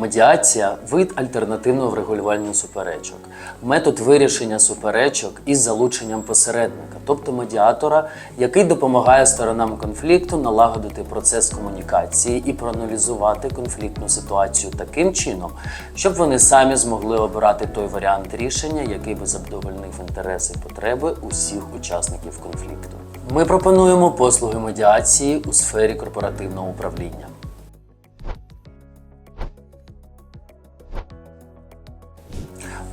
Медіація вид альтернативного врегулювання суперечок, метод вирішення суперечок із залученням посередника, тобто медіатора, який допомагає сторонам конфлікту налагодити процес комунікації і проаналізувати конфліктну ситуацію таким чином, щоб вони самі змогли обирати той варіант рішення, який би задовольнив інтереси і потреби усіх учасників конфлікту. Ми пропонуємо послуги медіації у сфері корпоративного управління.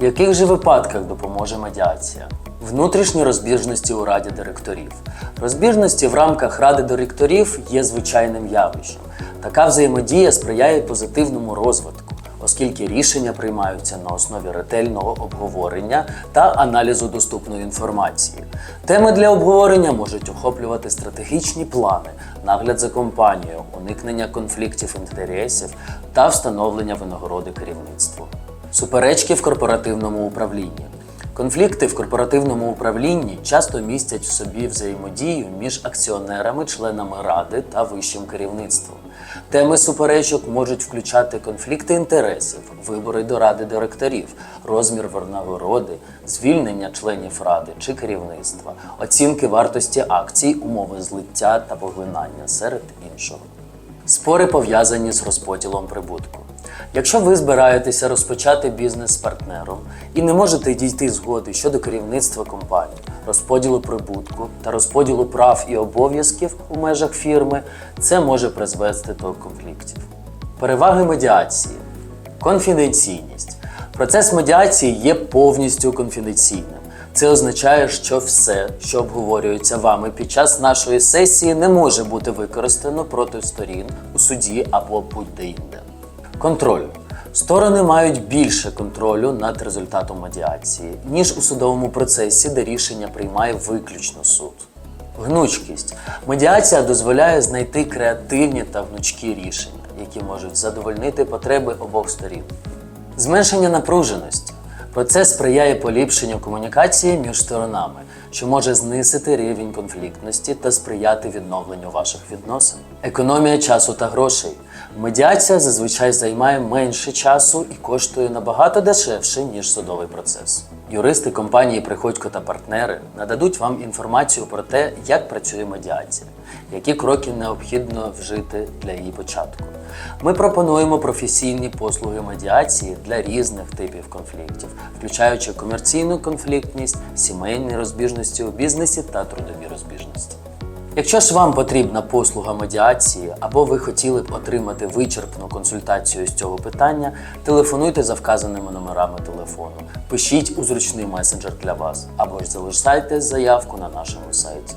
В яких же випадках допоможе медіація? Внутрішні розбіжності у раді директорів. Розбіжності в рамках ради директорів є звичайним явищем. Така взаємодія сприяє позитивному розвитку, оскільки рішення приймаються на основі ретельного обговорення та аналізу доступної інформації. Теми для обговорення можуть охоплювати стратегічні плани, нагляд за компанією, уникнення конфліктів інтересів та встановлення винагороди керівництву. Суперечки в корпоративному управлінні. Конфлікти в корпоративному управлінні часто містять в собі взаємодію між акціонерами, членами ради та вищим керівництвом. Теми суперечок можуть включати конфлікти інтересів, вибори до ради директорів, розмір винагороди, звільнення членів ради чи керівництва, оцінки вартості акцій, умови злиття та поглинання серед іншого. Спори пов'язані з розподілом прибутку. Якщо ви збираєтеся розпочати бізнес з партнером і не можете дійти згоди щодо керівництва компанії, розподілу прибутку та розподілу прав і обов'язків у межах фірми, це може призвести до конфліктів. Переваги медіації. Конфіденційність. Процес медіації є повністю конфіденційним. Це означає, що все, що обговорюється вами під час нашої сесії, не може бути використано проти сторін у суді або будь-де-інде. Контроль. Сторони мають більше контролю над результатом медіації, ніж у судовому процесі, де рішення приймає виключно суд. Гнучкість. Медіація дозволяє знайти креативні та гнучкі рішення, які можуть задовольнити потреби обох сторін. Зменшення напруженості. Процес сприяє поліпшенню комунікації між сторонами, що може знизити рівень конфліктності та сприяти відновленню ваших відносин. Економія часу та грошей. Медіація зазвичай займає менше часу і коштує набагато дешевше, ніж судовий процес. Юристи компанії Приходько та партнери нададуть вам інформацію про те, як працює медіація, які кроки необхідно вжити для її початку. Ми пропонуємо професійні послуги медіації для різних типів конфліктів, включаючи комерційну конфліктність, сімейні розбіжності у бізнесі та трудові розбіжності. Якщо ж вам потрібна послуга медіації або ви хотіли б отримати вичерпну консультацію з цього питання, телефонуйте за вказаними номерами телефону, пишіть у зручний месенджер для вас або ж залишайте заявку на нашому сайті.